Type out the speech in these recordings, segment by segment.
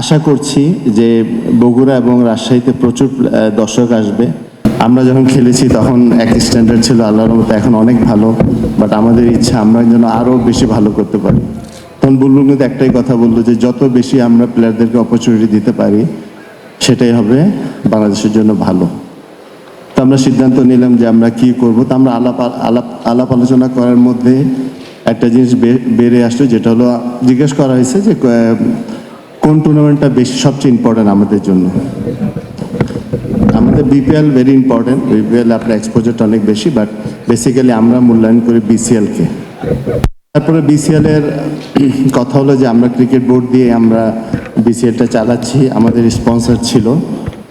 আশা করছি যে বগুড়া এবং রাজশাহীতে প্রচুর দর্শক আসবে। আমরা যখন খেলেছি তখন এক স্ট্যান্ডার্ড ছিল আল্লাহর মতো এখন অনেক ভালো বাট আমাদের ইচ্ছা আমরা যেন আরও বেশি ভালো করতে পারি। তখন বুলবুল কিন্তু একটাই কথা বলল যে যত বেশি আমরা প্লেয়ারদেরকে অপরচুনিটি দিতে পারি, সেটাই হবে বাংলাদেশের জন্য ভালো। তো আমরা সিদ্ধান্ত নিলাম যে আমরা কি করব। তো আমরা আলাপ আলাপ আলাপ আলোচনা করার মধ্যে একটা জিনিস বেড়ে আসলো, যেটা হলো, জিজ্ঞেস করা হয়েছে যে কোন টুর্নামেন্টটা বেশি, সবচেয়ে ইম্পর্টেন্ট আমাদের জন্য? আমাদের বিপিএল ভেরি ইম্পর্টেন্ট বিপিএল আপনার এক্সপোজারটা অনেক বেশি বাট বেসিক্যালি আমরা মূল্যায়ন করি বিসিএলকে তারপরে বিসিএল এর কথা হলো যে আমরা ক্রিকেট বোর্ড দিয়ে আমরা বিসিএলটা চালাচ্ছি, আমাদের স্পন্সর ছিল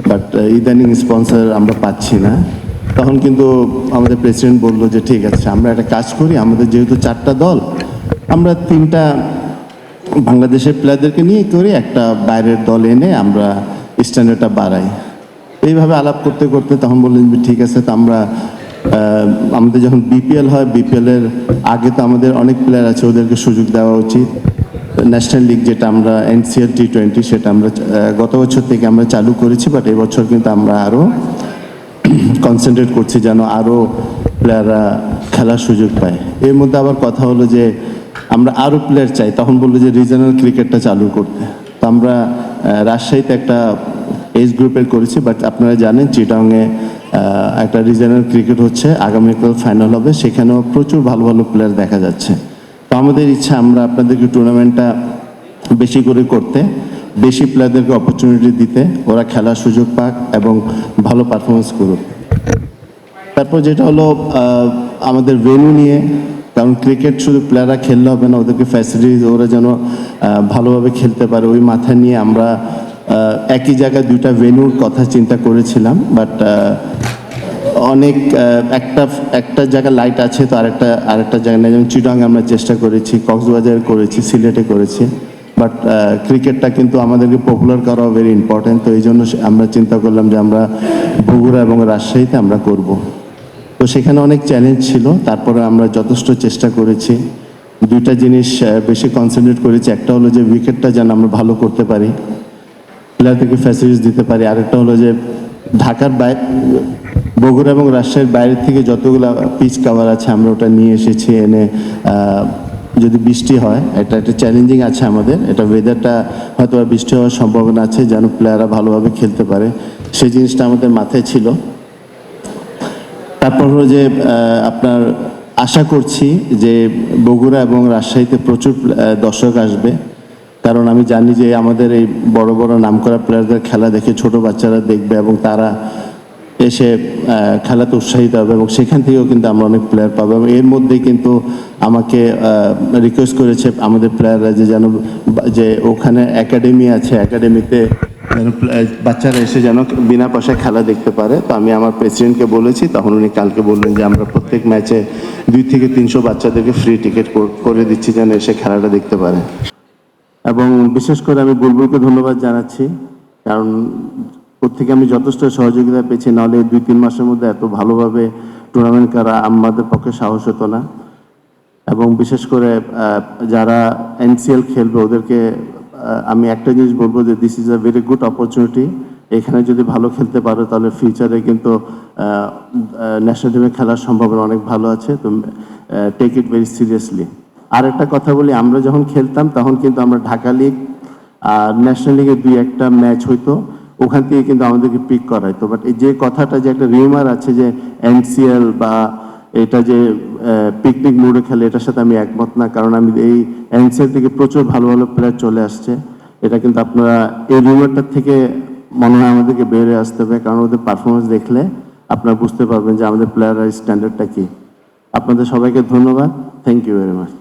বাট ইদানিং স্পন্সর আমরা পাচ্ছি না। তখন কিন্তু আমাদের প্রেসিডেন্ট বলল যে ঠিক আছে, আমরা একটা কাজ করি, আমাদের যেহেতু চারটা দল, আমরা তিনটা বাংলাদেশের প্লেয়ারদেরকে নিয়ে করে একটা বাইরের দল এনে আমরা স্ট্যান্ডার্ডটা বাড়াই। এইভাবে আলাপ করতে করতে তখন বললেন যে, ঠিক আছে, তো আমরা আমাদের যখন বিপিএল হয় বিপিএলের আগে তো আমাদের অনেক প্লেয়ার আছে, ওদেরকে সুযোগ দেওয়া উচিত। ন্যাশনাল লিগ যেটা আমরা এনসিএল টি টোয়েন্টি সেটা আমরা গত বছর থেকে আমরা চালু করেছি বাট এবছর কিন্তু আমরা আরও কনসেন্ট্রেট করছি যেন আরও প্লেয়াররা খেলার সুযোগ পায়। এর মধ্যে আবার কথা হলো যে আমরা আরও প্লেয়ার চাই। তখন বলল যে রিজনাল ক্রিকেটটা চালু করতে। তো আমরা রাজশাহীতে একটা এজ গ্রুপের করেছি বাট আপনারা জানেন চিটাংয়ে একটা রিজনাল ক্রিকেট হচ্ছে। আগামীকাল ফাইনাল হবে। সেখানেও প্রচুর ভালো ভালো প্লেয়ার দেখা যাচ্ছে। তো আমাদের ইচ্ছা, আমরা আপনাদেরকে টুর্নামেন্টটা বেশি করে করতে, বেশি প্লেয়ারদেরকে অপরচুনিটি দিতে, ওরা খেলার সুযোগ পাক এবং ভালো পারফরমেন্স করুক। তারপর যেটা হলো আমাদের ভেনু নিয়ে কারণ ক্রিকেট শুধু প্লেয়াররা খেললে হবে না, ওদেরকে ফ্যাসিলিটিস ওরা যেন ভালোভাবে খেলতে পারে। ওই মাথা নিয়ে আমরা একই জায়গায় দুইটা ভেনুর কথা চিন্তা করেছিলাম বাট অনেক একটা একটা জায়গায় লাইট আছে, তো আরেকটা আরেকটা জায়গা নেই। যেমন চিটাং আমরা চেষ্টা করেছি কক্সবাজার করেছি, সিলেটে করেছি বাট ক্রিকেটটা কিন্তু আমাদেরকে পপুলার করা ভেরি ইম্পর্টেন্ট তো এই জন্য আমরা চিন্তা করলাম যে আমরা বগুড়া এবং রাজশাহীতে আমরা করব। তো সেখানে অনেক চ্যালেঞ্জ ছিল। তারপরে আমরা যথেষ্ট চেষ্টা করেছি। দুইটা জিনিস বেশি কনসেন্ট্রেট করেছি। একটা হলো যে উইকেটটা যেন আমরা ভালো করতে পারি। প্লেয়ারদেরকে ফ্যাসিলিটিস দিতে পারি। আরেকটা হলো যে ঢাকার বাইরে বগুড়া এবং রাজশাহীর বাইরে থেকে যতগুলো পিচ কাভার আছে, আমরা ওটা নিয়ে এসেছি এনে যদি বৃষ্টি হয়, এটা একটা চ্যালেঞ্জিং আছে আমাদের। এটা ওয়েদারটা হয়তো বৃষ্টি হওয়ার সম্ভাবনা আছে, যেন প্লেয়াররা ভালোভাবে খেলতে পারে। সেই জিনিসটা আমাদের মাথায় ছিল। তারপর হলো যে আপনার আশা করছি যে বগুড়া এবং রাজশাহীতে প্রচুর দর্শক আসবে। কারণ আমি জানি যে আমাদের এই বড় বড় নামকরা প্লেয়ারদের খেলা দেখে ছোট বাচ্চারা দেখবে এবং তারা এসে খেলাতে উৎসাহিত হবে এবং সেখান থেকেও কিন্তু আমরা অনেক প্লেয়ার পাবো এবং এর মধ্যেই কিন্তু আমাকে রিকোয়েস্ট করেছে আমাদের প্লেয়াররা যে যেন, যে ওখানে একাডেমি আছে একাডেমিতে বাচ্চারা এসে যেন বিনা পয়সায় খেলা দেখতে পারে। তো আমি আমার প্রেসিডেন্টকে বলেছি, তখন উনি কালকে বললেন যে, আমরা প্রত্যেক ম্যাচে দুই থেকে তিনশো বাচ্চাদেরকে ফ্রি টিকিট করে দিচ্ছি যেন এসে খেলাটা দেখতে পারে। এবং বিশেষ করে আমি বুলবুলকে ধন্যবাদ জানাচ্ছি, কারণ ওর থেকে আমি যথেষ্ট সহযোগিতা পেয়েছি। নাহলে দুই তিন মাসের মধ্যে এত ভালোভাবে টুর্নামেন্ট করা আমাদের পক্ষে সাহস হতো না। এবং বিশেষ করে যারা এনসিএল খেলবে, ওদেরকে আমি একটা জিনিস বলব যে this is a very good opportunity এখানে যদি ভালো খেলতে পারো, তাহলে ফিউচারে কিন্তু ন্যাশনাল টিমে খেলার সম্ভাবনা অনেক ভালো আছে। তো টেক ইট ভেরি সিরিয়াসলি আর একটা কথা বলি, আমরা যখন খেলতাম, তখন কিন্তু আমরা ঢাকা লিগ আর ন্যাশনাল লিগের দুই একটা ম্যাচ হইতো। ওখান থেকে কিন্তু আমাদেরকে পিক করাইতো। বাট এই যে কথাটা, যে একটা রিউমার আছে যে এনসিএল বা এটা যে পিকনিক মোডে খেলে এটার সাথে আমি একমত না। কারণ আমি এই অ্যান্সার থেকে প্রচুর ভালো ভালো প্লেয়ার চলে আসছে। এটা কিন্তু আপনারা এই রিউমারটার থেকে মনে হয় আমাদেরকে বেড়ে আসতে হবে। কারণ ওদের পারফরমেন্স দেখলে আপনারা বুঝতে পারবেন যে আমাদের প্লেয়ারের স্ট্যান্ডার্ডটা কী। আপনাদের সবাইকে ধন্যবাদ। Thank you very much